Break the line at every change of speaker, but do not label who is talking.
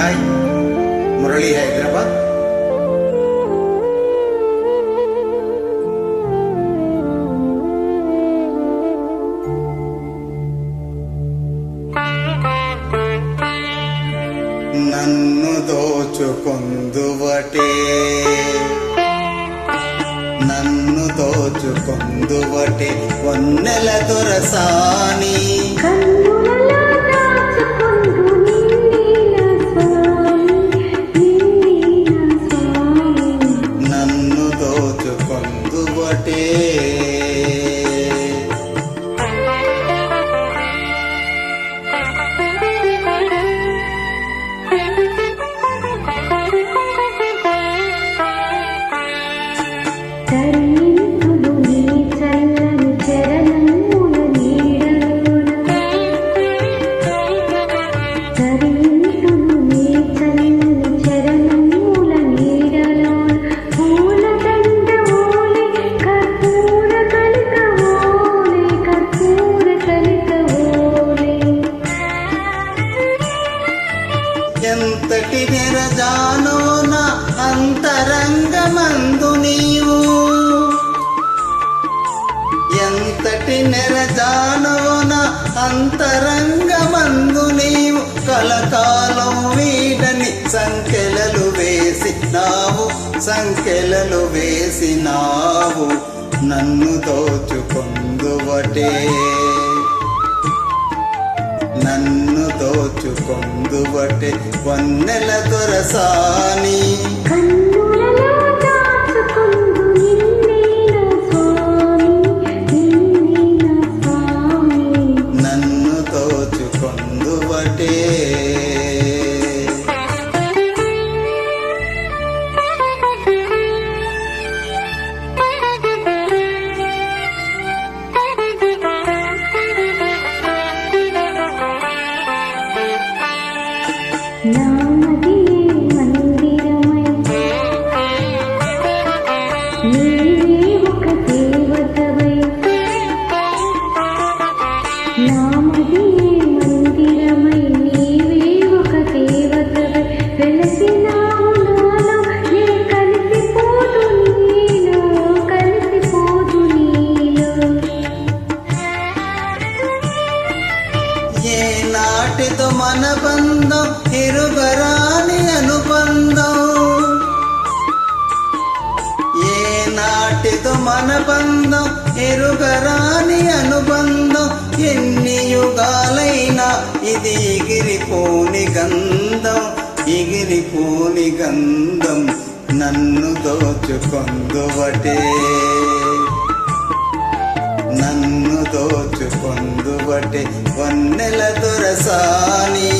Hi Murali Hyderabad నన్ను దోచుకొందువటే. నన్ను దోచుకొందువటే. వన్నెల దొరసాని. ఎంతటి నా అంతరంగమందు నీవు. ఎంతటి నెరజానో నా అంతరంగమందు నీవు. కలకాలం వీడని సంఖ్యలలు వేసినావు సంఖ్యలలు వేసినావు నన్ను దోచుకొందువటే. నన్ను దోచుకొందువటే వన్నెల దొరసాని.
Namadi
ఏ నాటితో మన బంధం ఇరుగరాని అనుబంధం? ఏ నాటితో మన బంధం ఎరుగరాని అనుబంధం? ఎన్ని యుగాలైనా ఇది ఎగిరిపోని గంధం ఎగిరిపోని గంధం నన్ను దోచుకొందువటే. దోచుకొందువటే వన్నెల దొరసాని